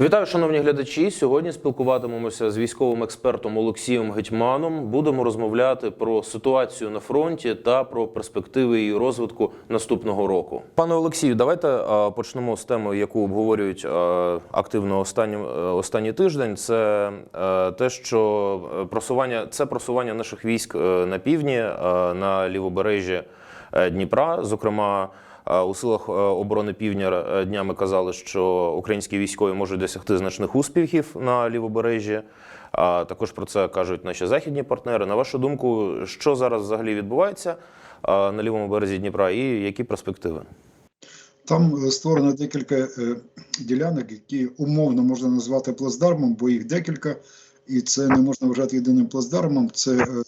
Вітаю, шановні глядачі. Сьогодні спілкуватимемося з військовим експертом Олексієм Гетьманом. Будемо розмовляти про ситуацію на фронті та про перспективи її розвитку наступного року. Пане Олексію, давайте почнемо з теми, яку обговорюють активно останні, е, останній тиждень. Це е, те, що е, просування це просування наших військ на півдні, на лівобережжі Дніпра, зокрема. У силах е, оборони півдня е, днями казали, що українські військові можуть досягти значних успіхів на лівобережжі. А також про це кажуть наші західні партнери. На вашу думку, що зараз взагалі відбувається е, на лівому березі Дніпра, і які перспективи? Там створено декілька ділянок, які умовно можна назвати плацдармом, бо їх декілька, і це не можна вважати єдиним плацдармом. Це е,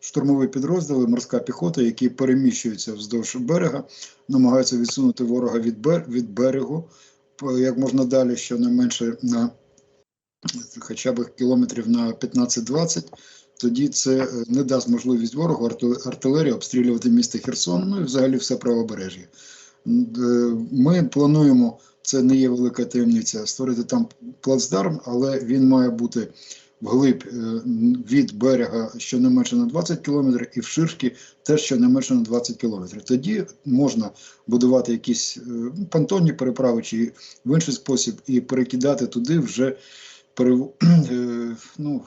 штурмові підрозділи, морська піхота, які переміщуються вздовж берега, намагаються відсунути ворога від, бер, від берегу як можна далі, щонайменше на хоча б кілометрів на 15-20. Тоді це е, не дасть можливість ворогу артилерії обстрілювати місто Херсон, ну і взагалі все правобережжя. Е, Ми плануємо, це не є велика таємниця, створити там плацдарм, але він має бути вглиб е, від берега щонайменше на 20 кілометрів і вширшки теж щонайменше на 20 кілометрів. Тоді можна будувати якісь е, понтонні переправи чи в інший спосіб і перекидати туди вже перев... е, ну,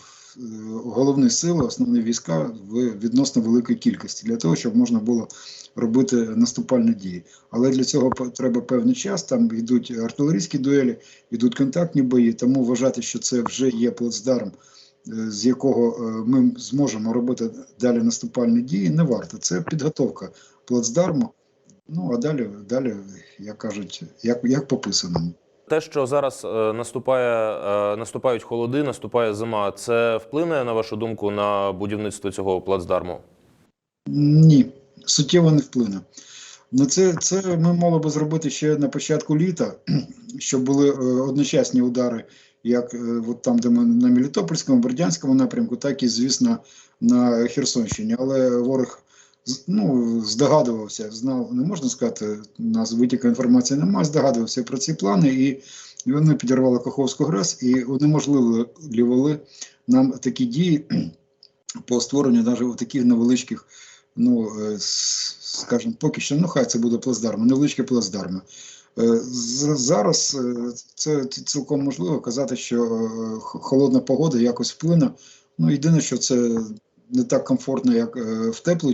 головні сили, основні війська в відносно великій кількості для того, щоб можна було робити наступальні дії. Але для цього треба певний час. Там йдуть артилерійські дуелі, йдуть контактні бої. Тому вважати, що це вже є плацдарм, е, з якого е, ми зможемо робити далі наступальні дії, не варто. Це підготовка плацдарму. Ну а далі, далі як кажуть, як, як по писаному. Те, що зараз е, наступає, е, наступають холоди, наступає зима, це вплине на вашу думку на будівництво цього плацдарму? Ні, суттєво не вплине. На це, це ми мали би зробити ще на початку літа, щоб були е, одночасні удари, як от там, де ми на Мелітопольському, Бердянському напрямку, так і, звісно, на Херсонщині. Але ворог ну, здогадувався, знав, не можна сказати, у нас витіка інформації немає, здогадувався про ці плани, і вони підірвали Каховську ГРЕС і унеможливили нам такі дії по створенню навіть таких невеличких ну, е, скажімо, поки що, ну хай це буде плацдарм, невеличкі плацдарми. Е, Зараз е, це цілком можливо казати, що холодна погода якось вплине. Ну, єдине, що це не так комфортно, як е, в теплу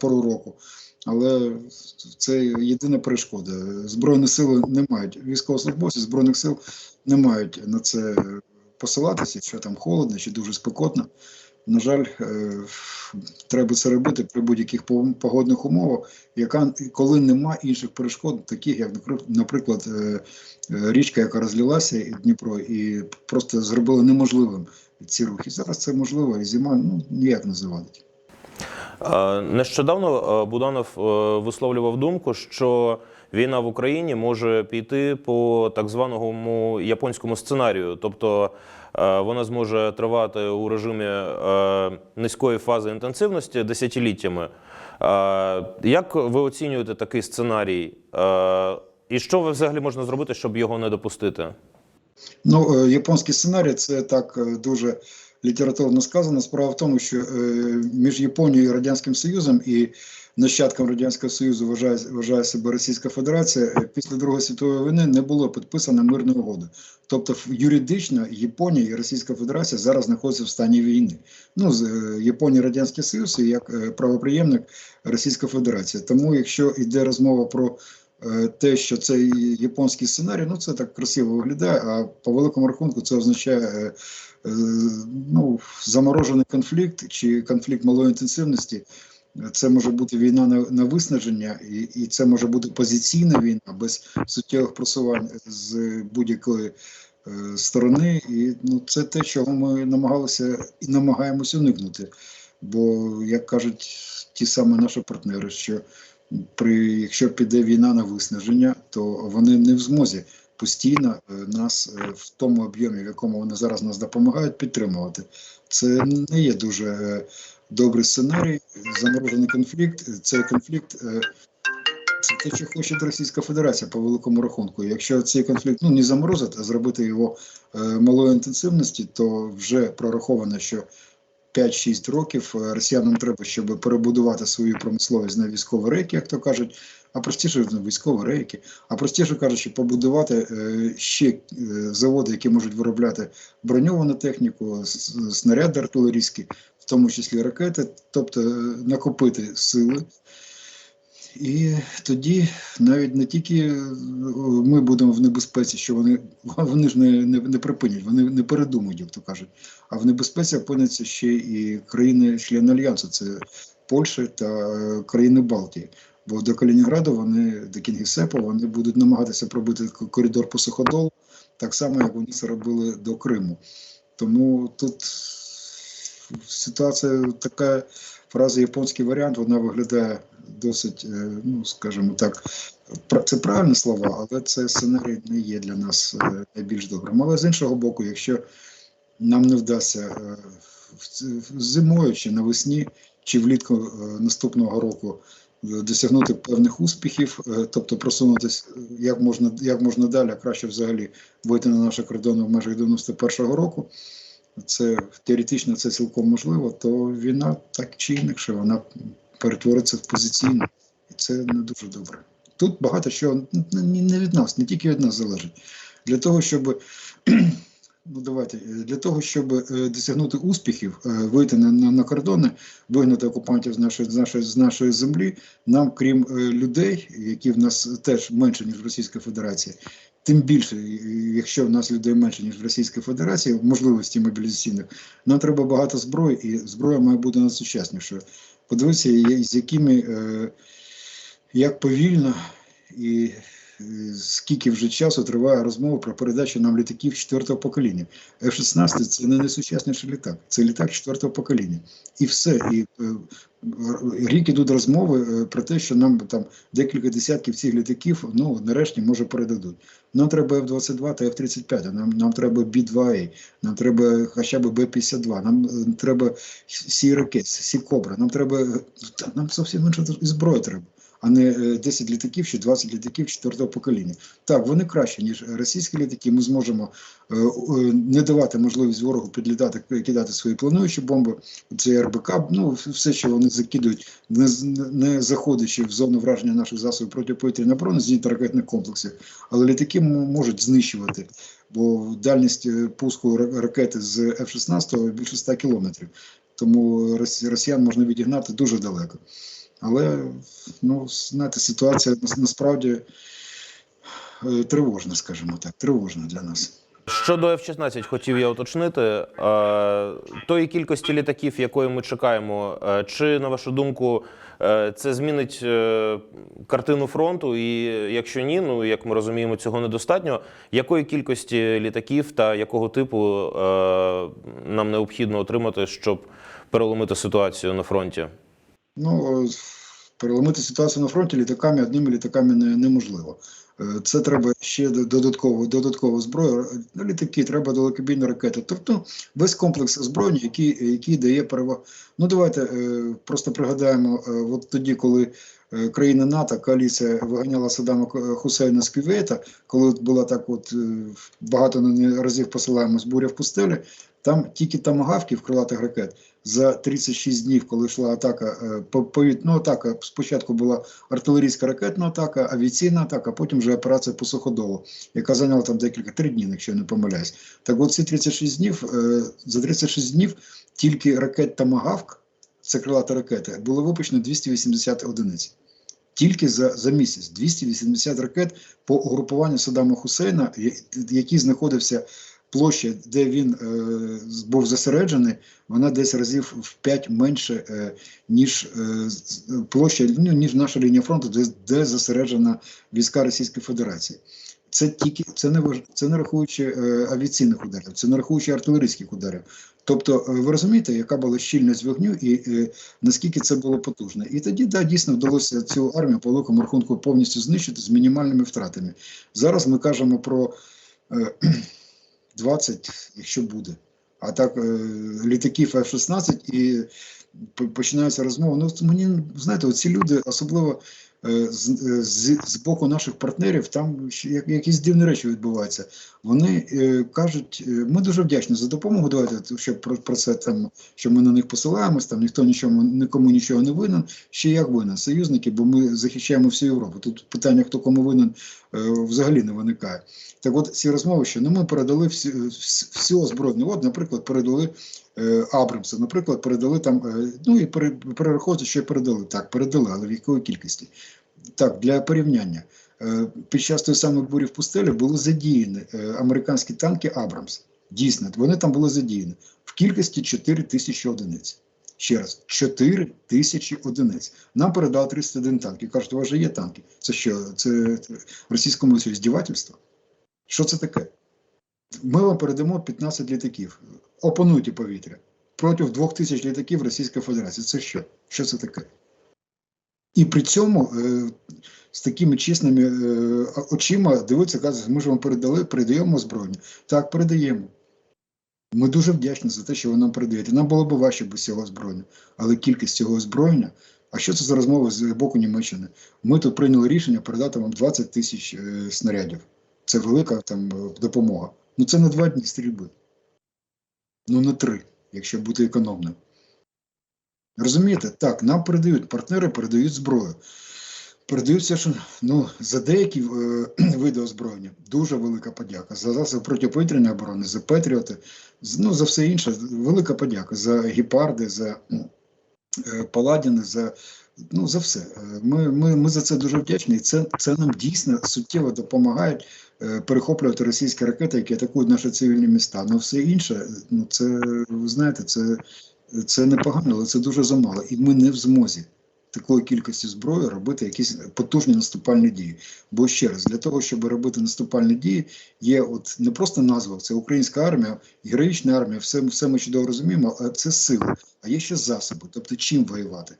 пору року, але це єдина перешкода. Збройні сили не мають, військовослужбовці Збройних сил не мають на це посилатися, що там холодно чи дуже спекотно. На жаль, е, треба це робити при будь-яких погодних умовах, яка коли нема інших перешкод, таких як напри- наприклад е, е, річка, яка розлилася і Дніпро, і просто зробила неможливим ці рухи. Зараз це можливо, і зима ну ніяк не завадить. Нещодавно Буданов висловлював думку, що війна в Україні може піти по так званому японському сценарію, тобто вона зможе тривати у режимі е, низької фази інтенсивності десятиліттями. Е, Як ви оцінюєте такий сценарій? Е, І що ви взагалі можна зробити, щоб його не допустити? Ну, е, японський сценарій це так е, дуже літературно сказано. Справа в тому, що е, між Японією і Радянським Союзом і нащадком Радянського Союзу вважає, вважає себе Російська Федерація. е, Після Другої світової війни не було підписано мирної угоди. Тобто, юридично Японія і Російська Федерація зараз знаходяться в стані війни. Ну, з е, Японія, Радянський Союз і як е, правоприємник Російська Федерація. Тому, якщо йде розмова про те, що це японський сценарій, ну це так красиво виглядає. А по великому рахунку це означає ну, заморожений конфлікт чи конфлікт малої інтенсивності. Це може бути війна на, на виснаження, і, і це може бути позиційна війна без суттєвих просувань з будь-якої е, сторони. І ну, це те, чого ми намагалися і намагаємося уникнути. Бо, як кажуть ті самі наші партнери, що при якщо піде війна на виснаження, то вони не в змозі постійно е, нас е, в тому об'ємі, в якому вони зараз нас допомагають, підтримувати. Це не є дуже е, добрий сценарій. Заморожений конфлікт. Цей конфлікт е, Це те, що хоче Російська Федерація по великому рахунку. Якщо цей конфлікт ну не заморозити, а зробити його е, малої інтенсивності, то вже прораховано, що 5-6 років е, росіянам треба, щоб перебудувати свою промисловість на військові рейки, як то кажуть, а простіше на військові рейки, а простіше кажучи, побудувати ще заводи, які можуть виробляти броньовану техніку, снаряди артилерійські, тому числі ракети, тобто е, накопити сили. І тоді навіть не тільки е, ми будемо в небезпеці, що вони, вони ж не, не, не припинять, вони не передумають, як то кажуть. А в небезпеці опиняться ще і країни-члени Альянсу, це Польща та е, країни Балтії. Бо до Калінінграду вони, до Кінгісепа, вони будуть намагатися пробити коридор по суходолу, так само, як вони це робили до Криму. Тому тут ситуація така, фраза японський варіант, вона виглядає досить, е, ну скажімо так, це правильні слова, але це сценарій не є для нас е, найбільш добрим. Але з іншого боку, якщо нам не вдасться е, зимою чи навесні, чи влітку наступного року досягнути певних успіхів, тобто просунутися як можна, як можна далі, а краще взагалі вийти на наші кордони в межах 91-го року. Це теоретично це цілком можливо, то війна так чи інакше вона перетвориться в позиційну, і це не дуже добре. Тут багато що не не від нас, не тільки від нас залежить. Для того, щоб ну давайте е, для того, щоб е, досягнути успіхів, е, вийти на, на, на кордони, вигнати окупантів з нашої з нашої з нашої землі, нам, крім людей, які в нас теж менше ніж в Російській Федерації, тим більше, якщо в нас людей менше ніж в Російській Федерації, можливості мобілізаційних, нам треба багато зброї, і зброя має бути найсучаснішою. Подивіться, з якими як повільно і скільки вже часу триває розмова про передачу нам літаків четвертого покоління. F-16 це не найсучасніший літак, це літак четвертого покоління. І все. І е, рік ідуть розмови е, про те, що нам там декілька десятків цих літаків ну нарешті може передадуть. Нам треба F-22 та F-35, нам, нам треба B-2A, нам треба хоча б Б-52, нам е, треба Сі ракет, Сі Кобра, нам треба нам зовсім інша і зброя треба. А не е, 10 літаків чи 20 літаків четвертого покоління. Так, вони краще, ніж російські літаки. Ми зможемо е, е, не давати можливість ворогу підлітати, кидати свої плануючі бомби. Це РБК, ну все, що вони закидують, не, не заходячи в зону враження наших засобів протиповітряної оборони зенітно-ракетних комплексів. Але літаки можуть знищувати, бо дальність е, пуску ра- ракети з F-16 більше 100 кілометрів. Тому росіян можна відігнати дуже далеко. Але ну, знаєте, ситуація нас- насправді е, тривожна, скажімо так, тривожна для нас. Щодо F-16 хотів я уточнити. Е, тої кількості літаків, якої ми чекаємо, е, чи на вашу думку це змінить картину фронту? І якщо ні, ну як ми розуміємо, цього недостатньо. Якої кількості літаків та якого типу нам необхідно отримати, щоб переломити ситуацію на фронті? Ну, е, переломити ситуацію на фронті літаками, одними літаками не, неможливо. Е, Це треба ще д- додатково, додаткову зброю. Ну, літаки, треба далекобійні ракети. Тобто весь комплекс озброєння, який, який дає перевагу. Ну, давайте е, просто пригадаємо, е, от тоді, коли е, країни НАТО, коаліція виганяла Саддама Хусейна з Кювейта, коли була так от е, багато на разів посилаємось буря в пустелі, там тільки тамагавків крилатих ракет за 36 днів, коли йшла атака, е, по- повіт- ну, атака спочатку була артилерійська ракетна атака, авіаційна атака, потім вже операція по суходолу, яка зайняла там декілька три дні, якщо я не помиляюсь. Так от ці 36 днів, е, за 36 днів тільки ракет Тамагавк, це крилата ракети, було випущено 280 одиниць. Тільки за, за місяць 280 ракет по угрупуванню Саддама Хусейна, який знаходився площа, де він е, був зосереджений, вона десь разів в 5 менше, е, ніж е, площа, ну, ніж наша лінія фронту, де, де зосереджена війська Російської Федерації. Це тільки це не це не рахуючи е, авіаційних ударів, це не рахуючи артилерійських ударів. Тобто, е, ви розумієте, яка була щільність вогню і е, наскільки це було потужно. І тоді да, дійсно вдалося цю армію по великому рахунку повністю знищити з мінімальними втратами. Зараз ми кажемо про е, 20, якщо буде. А так, е, літаків F-16 і п- починаються розмови. Ну, мені, знаєте, ці люди, особливо з, е, з, з боку наших партнерів там якісь дивні речі відбуваються. Вони е, кажуть, е, ми дуже вдячні за допомогу. Давайте щоб про, про це там, що ми на них посилаємось, там ніхто нічому нікому нічого не винен. Ще як винен союзники, бо ми захищаємо всю Європу. Тут питання, хто кому винен, е, взагалі не виникає. Так от ці розмови, що ну ми передали всі, всі, озброєння. От, наприклад, передали е, Абрамса, наприклад, передали там, е, ну і пере, перераховувати, що передали. Так, передали, але в якої кількості. Так, для порівняння. Е, Під час тої самої бурі в пустелі були задіяні е, американські танки Абрамс. Дійсно, вони там були задіяні в кількості 4 тисячі одиниць. Ще раз, 4 тисячі одиниць. Нам передали 31 танк. І кажуть, у вас же є танки. Це що? Це російському здівательство? Що це таке? Ми вам передамо 15 літаків. Опануйте повітря. Проти 2000 літаків Російської Федерації. Це що? Що це таке? І при цьому е, з такими чесними е, очима дивиться, каже, ми ж вам передали, передаємо озброєння. Так, передаємо. Ми дуже вдячні за те, що ви нам передаєте. Нам було б важче без цього озброєння, але кількість цього озброєння. А що це за розмови з боку Німеччини? Ми тут прийняли рішення передати вам 20 тисяч е, снарядів. Це велика там допомога. Ну це на два дні стрільби. Ну не три, якщо бути економним. Розумієте, так, нам передають, партнери передають зброю. Передають все, що ну, за деякі е, види озброєння дуже велика подяка. За засоби протиповітряної оборони, за Петріоти, ну, за все інше, велика подяка. За гепарди, за е, паладіни, за, ну, за все. Е, Ми, ми, ми за це дуже вдячні, і це, це нам дійсно суттєво допомагає е, перехоплювати російські ракети, які атакують наші цивільні міста. Ну, все інше, ну, це, ви знаєте, це, це непогано, але це дуже замало. І ми не в змозі такої кількості зброї робити якісь потужні наступальні дії. Бо ще раз, для того, щоб робити наступальні дії, є от не просто назва, це українська армія, героїчна армія, все, все ми чудово розуміємо, а це сили, а є ще засоби. Тобто чим воювати?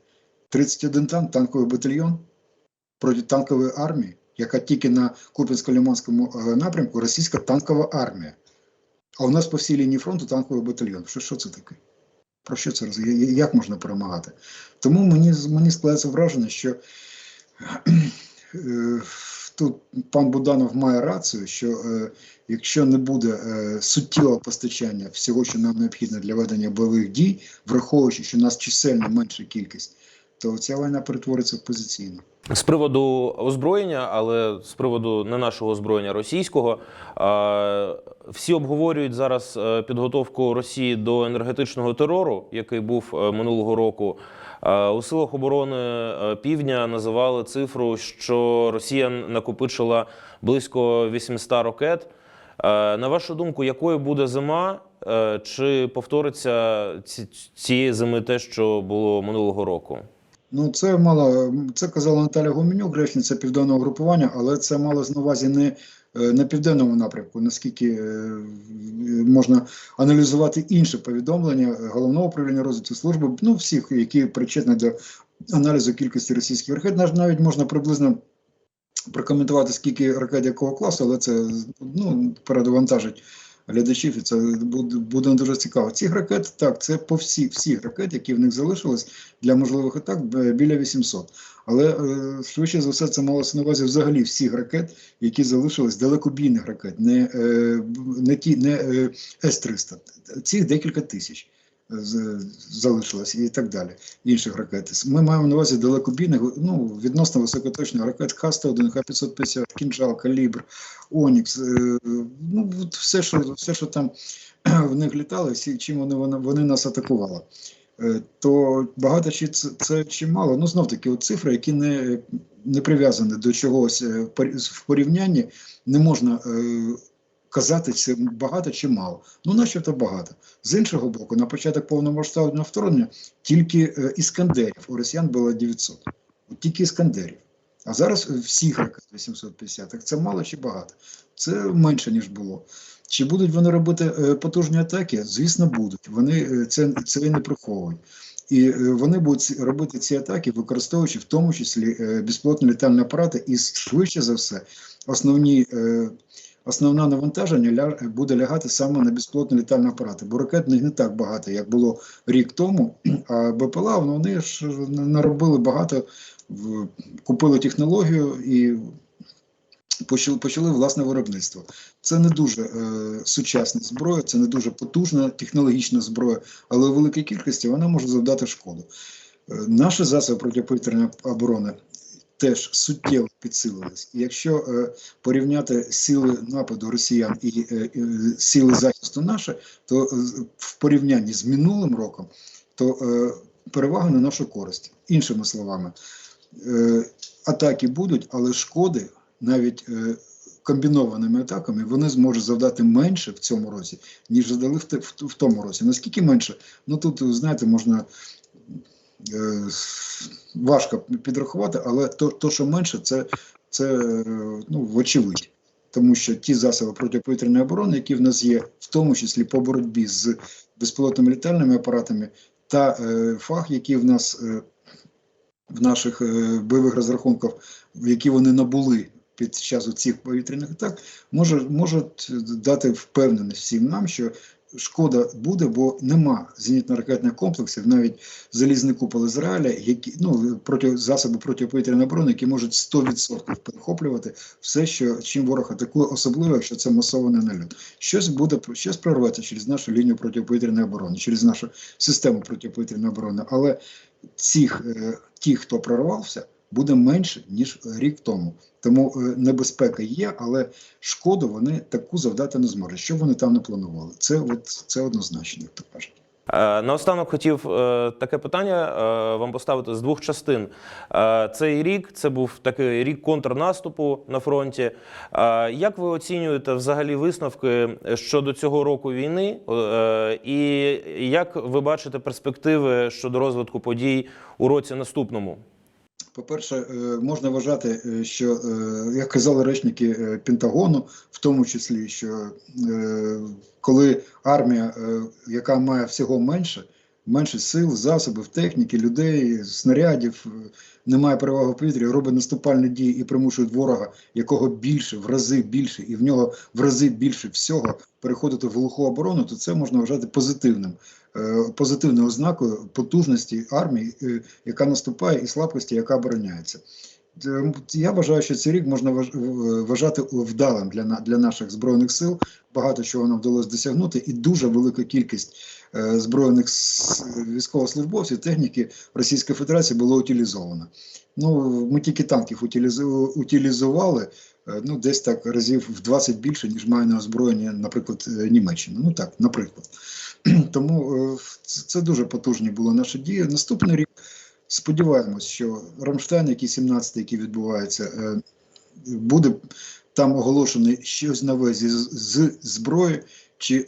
31 танк, танковий батальйон проти танкової армії, яка тільки на Куп'янсько-Лиманському е, напрямку російська танкова армія. А у нас по всій лінії фронту танковий батальйон. Що, що це таке? Про що це роз- я- я- Як можна перемагати? Тому мені, мені складається враження, що е, тут пан Буданов має рацію, що е, якщо не буде суттєвого постачання всього, що нам необхідно для ведення бойових дій, враховуючи, що нас чисельно менша кількість, то ця війна перетвориться в позиційну. З приводу озброєння, але з приводу не нашого озброєння російського, всі обговорюють зараз е, підготовку Росії до енергетичного терору, який був е, минулого року. У силах оборони е, Півдня називали цифру, що Росія накопичила близько 800 ракет. На вашу думку, якою буде зима? Чи повториться цієї зими те, що було минулого року? Ну, це мало, це казала Наталя Гуменюк, речниця південного групування, але це мало на увазі не е, на південному напрямку, наскільки е, можна аналізувати інше повідомлення головного управління розвитку служби, ну всіх, які причетні до аналізу кількості російських ракет. Нав- Навіть можна приблизно прокоментувати, скільки ракет якого класу, але це ну, передовантажить глядачів, і це буде, дуже цікаво. Ці ракет, так, це по всі, всі ракет, які в них залишились для можливих атак, біля 800. Але е, швидше за все це малося на увазі взагалі всіх ракет, які залишились далекобійних ракет, не, е, не ті, не е, С-300. Цих декілька тисяч залишилось і так далі. Інших ракет. Ми маємо на увазі далекобійних, ну, відносно високоточних ракет Х-101, Х-550, Кінжал, Калібр, Онікс. е, Ну, все, що, все, що там в них літало, чим вони, вони, нас атакували. Е, То багато чи це, це чи. Ну, знов таки, от цифри, які не, не прив'язані до чогось е, в порівнянні, не можна казати, це багато чи мало. Ну, начебто багато. З іншого боку, на початок повномасштабного вторгнення тільки е, іскандерів у росіян було 900. От тільки іскандерів. А зараз е, всіх ракет 850. Так це мало чи багато? Це менше, ніж було. Чи будуть вони робити е, потужні атаки? Звісно, будуть. Вони е, це, це не приховують. І вони будуть робити ці атаки, використовуючи в тому числі безпілотні літальні апарати, і швидше за все, основні, основне навантаження буде лягати саме на безпілотні літальні апарати, бо ракет не так багато, як було рік тому. А БПЛА ну, вони ж наробили багато купили технологію і почали, почали власне виробництво. Це не дуже е, сучасна зброя, це не дуже потужна технологічна зброя, але у великій кількості вона може завдати шкоду. Е, наші засоби протиповітряної оборони теж суттєво підсилились. І якщо е, порівняти сили нападу росіян і е, е, сили захисту наші, то е, в порівнянні з минулим роком, то е, перевага на нашу користь. Іншими словами, е, атаки будуть, але шкоди навіть е, комбінованими атаками вони зможуть завдати менше в цьому році, ніж задали в, в, в тому році. Наскільки менше? Ну тут, знаєте, можна важко підрахувати, але то, то що менше, це, це е, ну, вочевидь. Тому що ті засоби протиповітряної оборони, які в нас є, в тому числі по боротьбі з безпілотними літальними апаратами, та е, фах, який в нас е, в наших е, бойових розрахунках, які вони набули під час цих повітряних атак, може, можуть дати впевненість всім нам, що шкода буде, бо нема зенітно-ракетних комплексів, навіть залізний купол Ізраїля, які ну проти засоби протиповітряної оборони, які можуть 100% перехоплювати все, що чим ворог атакує, особливо якщо це масований нальот. Щось буде щось прорветься через нашу лінію протиповітряної оборони, через нашу систему протиповітряної оборони. Але цих е, ті, хто прорвався, буде менше ніж рік тому. Тому е, небезпека є, але шкоду вони таку завдати не зможуть. Що вони там не планували? Це от це однозначно, як то кажуть. Е, Наостанок хотів е, таке питання вам поставити з двох частин. Цей рік це був такий рік контрнаступу на фронті. Як ви оцінюєте взагалі висновки щодо цього року війни? І як ви бачите перспективи щодо розвитку подій у році наступному? По-перше, е, можна вважати, е, що, е, як казали речники Пентагону, в тому числі, що коли армія, яка має всього менше, менше сил, засобів, техніки, людей, снарядів, не має переваги в повітрі, робить наступальні дії і примушує ворога, якого більше, в рази більше, і в нього в рази більше всього переходити в глуху оборону, то це можна вважати позитивним. Е, Позитивною ознакою потужності армії, е, яка наступає, і слабкості, яка обороняється. Е, Я вважаю, що цей рік можна вважати вдалим для, для наших збройних сил. Багато чого нам вдалося досягнути, і дуже велика кількість збройних військовослужбовців, техніки Російської Федерації було утилізовано. Ну, ми тільки танків утилізували ну, десь так разів в 20 більше, ніж має на озброєння, наприклад, Німеччина. Ну так, наприклад. Тому е, це, дуже потужні були наші дії. Наступний рік сподіваємось, що Рамштайн, який 17 який відбувається, е, буде там оголошений щось нове зі, з зброї чи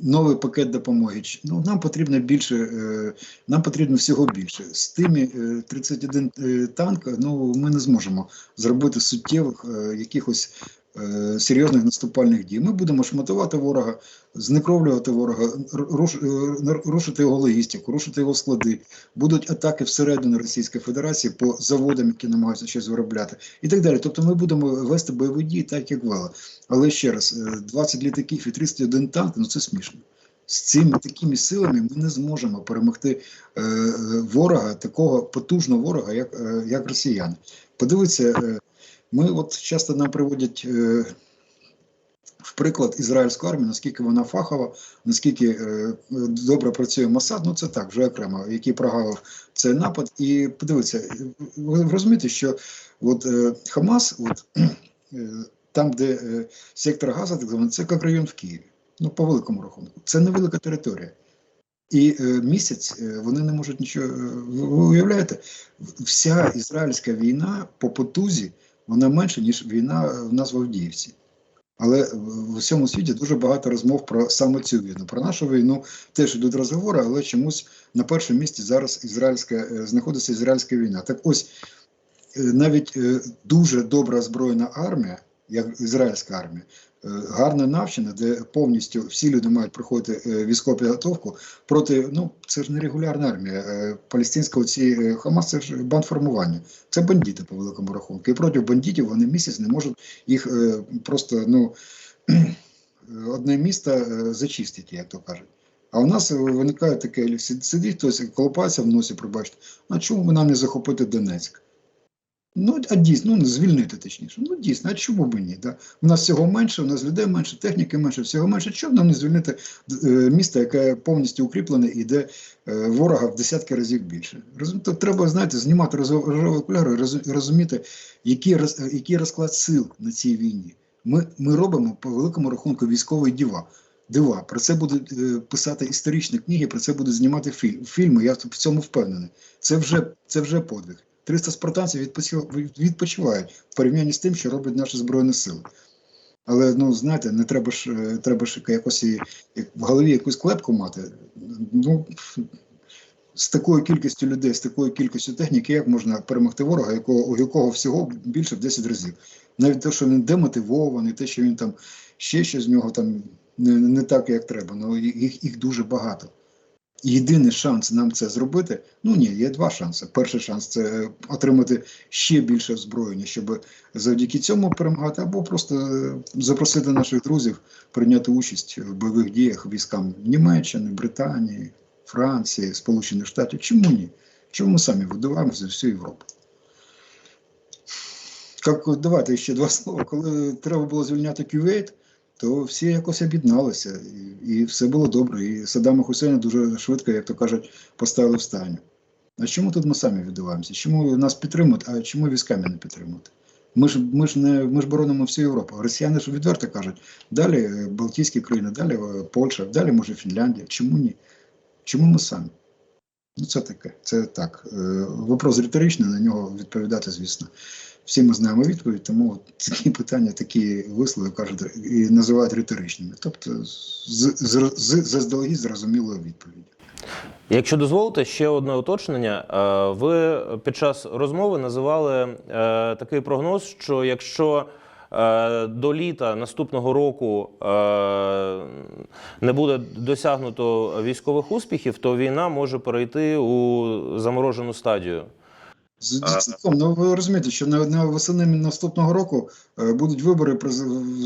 новий пакет допомоги. Ну, нам потрібно більше, е, нам потрібно всього більше. З тими е, 31 е, танк, ну, ми не зможемо зробити суттєвих якихось серйозних наступальних дій. Ми будемо шматувати ворога, знекровлювати ворога, е, рушити його логістику, рушити його склади. Будуть атаки всередину Російської Федерації по заводам, які намагаються щось виробляти, і так далі. Тобто ми будемо вести бойові дії так, як вели. Але ще раз, е, 20 літаків і 31 танк, ну це смішно. З цими такими силами ми не зможемо перемогти е, е, ворога, такого потужного ворога, як, е, як росіяни. Подивіться, е, ми от часто нам приводять е, в приклад ізраїльську армію, наскільки вона фахова, наскільки е, добре працює Масад, ну це так, вже окремо, який прогавив цей напад. І подивіться, ви розумієте, що от е, Хамас, от, е, там, де е, сектор Газа, так званий, це як район в Києві. Ну, по великому рахунку. Це невелика територія. І е, місяць е, вони не можуть нічого. е, Ви уявляєте, вся ізраїльська війна по потузі вона менша, ніж війна в нас в Авдіївці. Але в усьому світі дуже багато розмов про саме цю війну. Про нашу війну теж йдуть розговори, але чомусь на першому місці зараз ізраїльська е, знаходиться ізраїльська війна. Так ось е, навіть е, дуже добре озброєна армія, як ізраїльська армія, е, гарно навчена, де повністю всі люди мають проходити е, військову підготовку проти. Ну це ж не регулярна армія. е, Палестинська оці Хамас це ж бандформування. Це бандити по великому рахунку. І проти бандитів вони місяць не можуть їх просто ну одне місто зачистити, як то кажуть. А у нас виникає таке, сидить хтось, колопається в носі, пробачте, а чому нам не захопити Донецьк? Ну, а дійсно, ну, звільнити точніше. Ну, дійсно, а чому б ні? Да? У нас всього менше, у нас людей менше, техніки менше, всього менше. Чому нам не звільнити е, місто, яке повністю укріплене і де е, ворога в десятки разів більше? Розумієте, треба, знаєте, знімати рожеві окуляри і розуміти, який, роз, який розклад сил на цій війні. Ми, ми робимо по великому рахунку військової діва. Дива. Про це будуть е, писати історичні книги, про це будуть знімати фільм, фільми. Я в цьому впевнений. Це вже, це вже подвиг. 300 спартанців відпочив- відпочивають в порівнянні з тим, що роблять наші збройні сили. Але ну знаєте, не треба ж е, треба ж якось і як в голові якусь клепку мати. Ну з такою кількістю людей, з такою кількістю техніки, як можна перемогти ворога, якого у якого всього більше в 10 разів. Навіть те, що він демотивований, те, що він там ще щось з нього там не, не так, як треба. Ну їх, їх дуже багато. Єдиний шанс нам це зробити. Ну ні, є два шанси. Перший шанс це отримати ще більше озброєння, щоб завдяки цьому перемагати, або просто е, запросити наших друзів прийняти участь в бойових діях військам Німеччини, Британії, Франції, Сполучених Штатів. Чому ні? Чому ми самі видуваємо за всю Європу? Як, давайте ще два слова. Коли треба було звільняти Кювейт, то всі якось об'єдналися, і, і все було добре. І Саддама Хусейна дуже швидко, як то кажуть, поставили в стані. А чому тут ми самі відбуваємося? Чому нас підтримують, а чому військами не підтримують? Ми ж, ми ж не ми ж боронимо всю Європу. Росіяни ж відверто кажуть, далі е, Балтійські країни, далі е, Польща, далі може Фінляндія. Чому ні? Чому ми самі? Ну, це таке. Це так. Е, Вопрос риторичний, на нього відповідати, звісно. Всі ми знаємо відповідь, тому от такі питання, такі вислови кажуть і називають риторичними. Тобто з, з, з, заздалегідь зрозумілою відповіддю. Якщо дозволите, ще одне уточнення. Е, Ви під час розмови називали е, такий прогноз, що якщо е, до літа наступного року не буде досягнуто військових успіхів, то війна може перейти у заморожену стадію. З цілком, ну ви розумієте, що на, на восени наступного року е, будуть вибори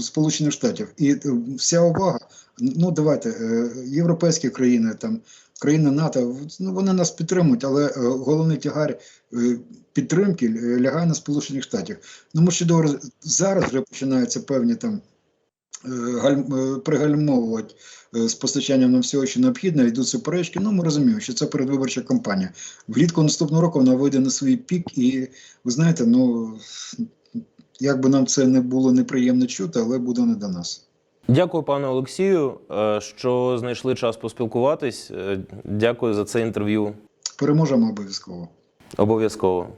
Сполучених Штатів, і е, вся увага, ну давайте, е, європейські країни, там країни НАТО, ну вони нас підтримують, але е, головний тягар е, підтримки е, лягає на Сполучених Штатів. Ну ми ще добре зараз вже починаються певні там пригальмовувати е, з постачанням нам всього, що необхідно, йдуть суперечки. Ну, ми розуміємо, що це передвиборча кампанія. Влітку наступного року вона вийде на свій пік, і ви знаєте, ну як би нам це не було неприємно чути, але буде не до нас. Дякую, пане Олексію, е, що знайшли час поспілкуватись. Е, Дякую за це інтерв'ю. Переможемо обов'язково. Обов'язково.